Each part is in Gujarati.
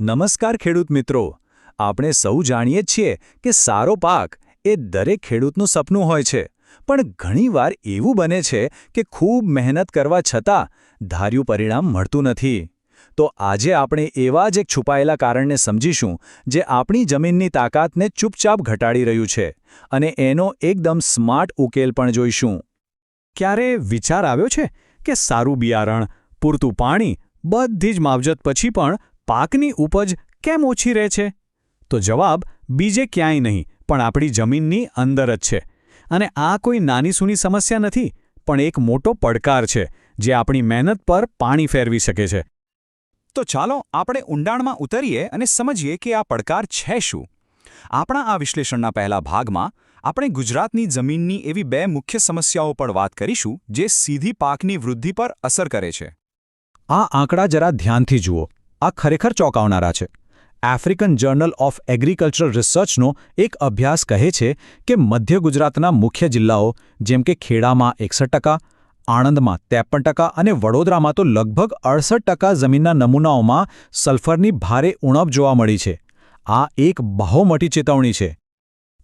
નમસ્કાર ખેડૂત મિત્રો. આપણે સૌ જાણીએ છીએ કે સારો પાક એ દરેક ખેડૂતનું સપનું હોય છે. પણ ઘણીવાર એવું બને છે કે ખૂબ મહેનત કરવા છતાં ધાર્યું પરિણામ મળતું નથી. તો આજે આપણે એવા જ એક છુપાયેલા કારણને સમજીશું જે આપણી જમીનની તાકાતને ચૂપચાપ ઘટાડી રહ્યું છે અને એનો એકદમ સ્માર્ટ ઉકેલ પણ જોઈશું. ક્યારે વિચાર આવ્યો છે કે સારું બિયારણ, પૂરતું પાણી, બધી જ માવજત પછી પણ પાકની ઉપજ કેમ ઓછી રહે છે? તો જવાબ, બીજે ક્યાંય નહીં, પણ આપણી જમીનની અંદર જ છે. અને આ કોઈ નાની સૂની સમસ્યા નથી, પણ એક મોટો પડકાર છે, જે આપણી મહેનત પર પાણી ફેરવી શકે છે. તો ચાલો આપણે ઊંડાણમાં ઉતરીએ અને સમજીએ કે આ પડકાર છે શું. આપણા આ વિશ્લેષણના પહેલા ભાગમાં આપણે ગુજરાતની જમીનની એવી બે મુખ્ય સમસ્યાઓ પર વાત કરીશું, જે સીધી પાકની વૃદ્ધિ પર અસર કરે છે. આ આંકડા જરા ધ્યાનથી જુઓ. આ ખરેખર ચોંકાવનારા છે. આફ્રિકન જર્નલ ઓફ એગ્રીકલ્ચરલ રિસર્ચનો એક અભ્યાસ કહે છે કે મધ્ય ગુજરાતના મુખ્ય જિલ્લાઓ, જેમ કે ખેડામાં એકસઠ ટકા, આણંદમાં ત્રેપન ટકા અને વડોદરામાં તો લગભગ અડસઠ ટકા જમીનના નમૂનાઓમાં સલ્ફરની ભારે ઉણપ જોવા મળી છે. આ એક બહુ મોટી ચેતવણી છે.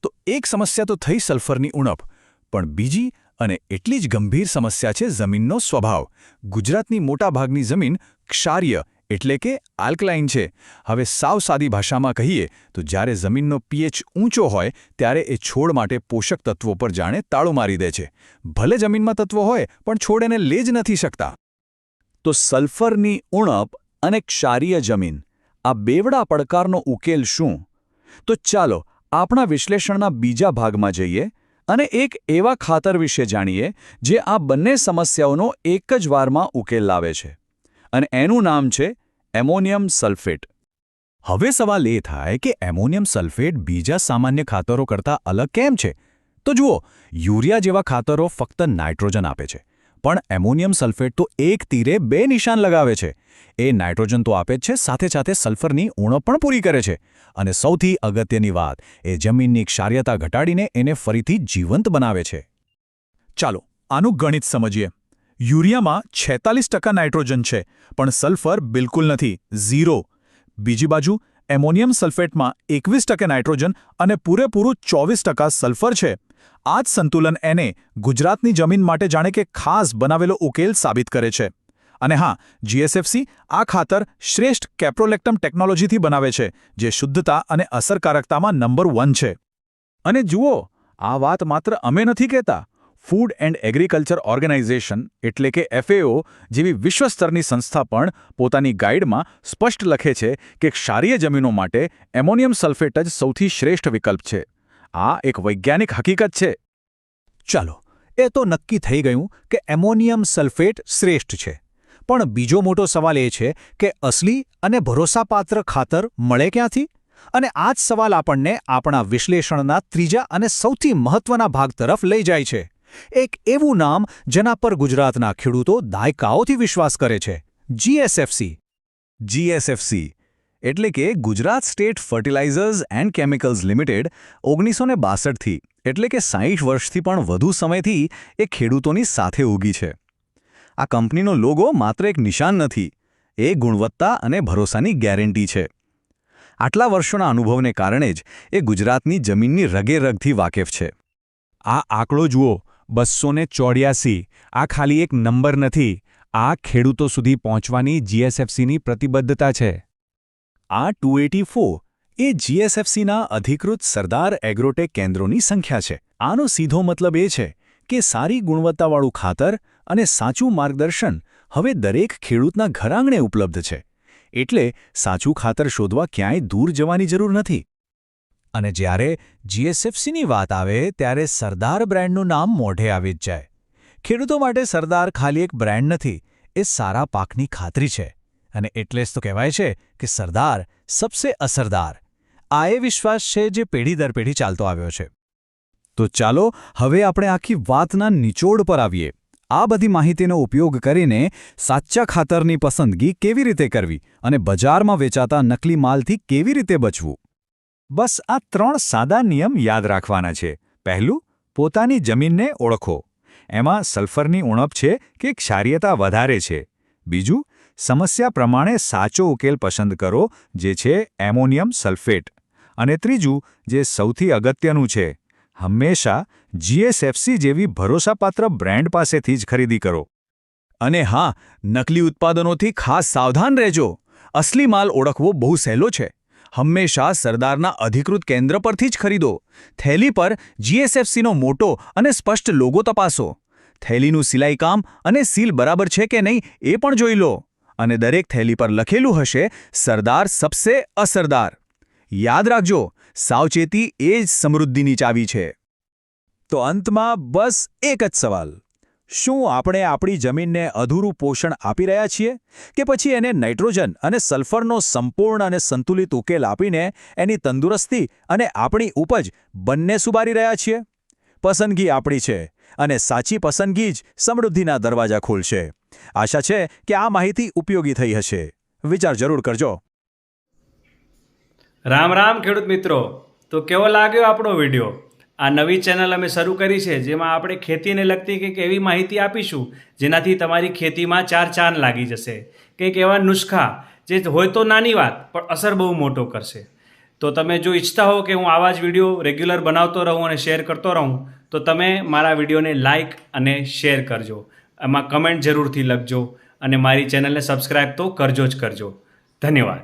તો એક સમસ્યા તો થઈ સલ્ફરની ઉણપ, પણ બીજી અને એટલી જ ગંભીર સમસ્યા છે જમીનનો સ્વભાવ. ગુજરાતની મોટાભાગની જમીન ક્ષાર્ય એટલે કે આલ્કલાઇન છે. હવે સાવ સાદી ભાષામાં કહીએ તો જ્યારે જમીનનો પીએચ ઊંચો હોય, ત્યારે એ છોડ માટે પોષક તત્વો પર જાણે તાળું મારી દે છે. ભલે જમીનમાં તત્વો હોય, પણ છોડ એને લે જ નથી શકતા. તો સલ્ફરની ઉણપ અને ક્ષારીય જમીન, આ બેવડા પડકારનો ઉકેલ શું? તો ચાલો, આપણા વિશ્લેષણના બીજા ભાગમાં જઈએ અને એક એવા ખાતર વિશે જાણીએ, જે આ બંને સમસ્યાઓનો એક જ વારમાં ઉકેલ લાવે છે. અને એનું નામ છે એમોનિયમ સલ્ફેટ. હવે સવાલ એ થાય કે એમોનિયમ સલ્ફેટ બીજા સામાન્ય ખાતરો કરતાં અલગ કેમ છે? તો જુઓ, યુરિયા જેવા ખાતરો ફક્ત નાઇટ્રોજન આપે છે, પણ એમોનિયમ સલ્ફેટ તો એક તીરે બે નિશાન લગાવે છે. એ નાઇટ્રોજન તો આપે જ છે, સાથે સાથે સલ્ફરની ઉણપ પણ પૂરી કરે છે. અને સૌથી અગત્યની વાત, એ જમીનની ક્ષાર્યતા ઘટાડીને એને ફરીથી જીવંત બનાવે છે. ચાલો, આનું ગણિત સમજીએ. યુરિયામાં છેતાલીસ ટકા નાઇટ્રોજન છે, પણ સલ્ફર બિલકુલ નથી, ઝીરો. બીજી બાજુ, એમોનિયમ સલ્ફેટમાં એકવીસ ટકા નાઇટ્રોજન અને પૂરેપૂરું ચોવીસ ટકા સલ્ફર છે. આ જ સંતુલન એને ગુજરાતની જમીન માટે જાણે કે ખાસ બનાવેલો ઉકેલ સાબિત કરે છે. અને હા, જીએસએફસી આ ખાતર શ્રેષ્ઠ કેપ્રોલેક્ટમ ટેકનોલોજીથી બનાવે છે, જે શુદ્ધતા અને અસરકારકતામાં નંબર વન છે. અને જુઓ, આ વાત માત્ર અમે નથી કહેતા. ફૂડ એન્ડ એગ્રીકલ્ચર ઓર્ગેનાઇઝેશન એટલે કે એફએઓ જેવી વિશ્વસ્તરની સંસ્થા પણ પોતાની ગાઈડમાં સ્પષ્ટ લખે છે કે ક્ષારીય જમીનો માટે એમોનિયમ સલ્ફેટ જ સૌથી શ્રેષ્ઠ વિકલ્પ છે. આ એક વૈજ્ઞાનિક હકીકત છે. ચાલો, એ તો નક્કી થઈ ગયું કે એમોનિયમ સલ્ફેટ શ્રેષ્ઠ છે. પણ બીજો મોટો સવાલ એ છે કે અસલી અને ભરોસાપાત્ર ખાતર મળે ક્યાંથી? અને આ જ સવાલ આપણને આપણા વિશ્લેષણના ત્રીજા અને સૌથી મહત્વના ભાગ તરફ લઈ જાય છે. એક એવું નામ જેના પર ગુજરાતના ખેડૂતો દાયકાઓથી વિશ્વાસ કરે છે જીએસએફસી જીએસએફસી એટલે કે Gujarat state fertilizers and chemicals limited ઓગણીસો ને બાસઠથી એટલે કે સાહીઠ વર્ષથી પણ વધુ સમયથી એ ખેડૂતોની સાથે ઉગી છે. આ કંપનીનો લોગો માત્ર એક નિશાન નથી, એ ગુણવત્તા અને ભરોસાની ગેરંટી છે. આટલા વર્ષોના અનુભવને કારણે જ એ ગુજરાતની જમીનની રગે રગથી વાકેફ છે. આ આંકડો જુઓ બસો ને ચોર્યાસી. આ ખાલી એક નંબર નથી. આ ખેડૂતો સુધી પહોંચવાની જીએસએફસીની પ્રતિબદ્ધતા છે. આ ટુ એ જીએસએફસીના અધિકૃત સરદાર એગ્રોટેક કેન્દ્રોની સંખ્યા છે. આનો સીધો મતલબ એ છે કે સારી ગુણવત્તાવાળું ખાતર અને સાચું માર્ગદર્શન હવે દરેક ખેડૂતના ઘરાંગણે ઉપલબ્ધ છે. એટલે સાચું ખાતર શોધવા ક્યાંય દૂર જવાની જરૂર નથી. અને જ્યારે જીએસએફસીની વાત આવે, ત્યારે સરદાર બ્રાન્ડનું નામ મોઢે આવી જ જાય. ખેડૂતો માટે સરદાર ખાલી એક બ્રાન્ડ નથી, એ સારા પાકની ખાતરી છે. અને એટલે જ તો કહેવાય છે કે સરદાર સબસે અસરદાર. આ એ વિશ્વાસ છે જે પેઢી દર પેઢી ચાલતો આવ્યો છે. તો ચાલો, હવે આપણે આખી વાતના નિચોડ પર આવીએ. આ બધી માહિતીનો ઉપયોગ કરીને સાચા ખાતરની પસંદગી કેવી રીતે કરવી અને બજારમાં વેચાતા નકલી માલથી કેવી રીતે બચવું? બસ આ ત્રણ સાદા નિયમ યાદ રાખવાના છે. પહેલું, પોતાની જમીનને ઓળખો. એમાં સલ્ફરની ઉણપ છે કે ક્ષારીયતા વધારે છે. બીજું, સમસ્યા પ્રમાણે સાચો ઉકેલ પસંદ કરો, જે છે એમોનિયમ સલ્ફેટ. અને ત્રીજું, જે સૌથી અગત્યનું છે, હંમેશા જીએસએફસી જેવી ભરોસાપાત્ર બ્રાન્ડ પાસેથી જ ખરીદી કરો. અને હા, નકલી ઉત્પાદનોથી ખાસ સાવધાન રહેજો. અસલી માલ ઓળખવો બહુ સહેલો છે. હંમેશા સરદારના અધિકૃત કેન્દ્ર પરથી જ ખરીદો. થેલી પર જીએસએફસીનો મોટો અને સ્પષ્ટ લોગો તપાસો. થેલીનું સિલાઈ કામ અને સીલ બરાબર છે કે નહીં એ પણ જોઈ લો. અને દરેક થેલી પર લખેલું હશે, સરદાર સબસે અસરદાર. યાદ રાખજો, સાવચેતી એ જ સમૃદ્ધિની ચાવી છે. તો અંતમાં બસ એક જ સવાલ. શું આપણે આપણી જમીનને અધૂરું પોષણ આપી રહ્યા છીએ કે પછી એને નાઇટ્રોજન અને સલ્ફરનો સંપૂર્ણ અને સંતુલિત ઉકેલ આપીને એની તંદુરસ્તી અને આપણી ઉપજ બંને સુબારી રહ્યા છીએ? પસંદગી આપણી છે અને સાચી પસંદગી જ સમૃદ્ધિના દરવાજા ખોલશે. આશા છે કે આ માહિતી ઉપયોગી થઈ હશે. વિચાર જરૂર કરજો. રામ રામ ખેડૂત મિત્રો. તો કેવો લાગ્યો આપણો વીડિયો? આ નવી ચેનલ અમે શરૂ કરી છે, જેમાં આપણે ખેતીને લગતી કંઈક એવી માહિતી આપીશું, જેનાથી તમારી ખેતીમાં ચાર ચાંદ લાગી જશે. કંઈક એવા નુસ્ખા, જે હોય તો નાની વાત, પણ અસર બહુ મોટો કરશે. તો તમે જો ઈચ્છતા હો કે હું આવા જ વીડિયો રેગ્યુલર બનાવતો રહું અને શેર કરતો રહું, તો તમે મારા વિડીયોને લાઇક અને શેર કરજો. એમાં કમેન્ટ જરૂરથી લખજો અને મારી ચેનલને સબસ્ક્રાઈબ તો કરજો જ કરજો. ધન્યવાદ.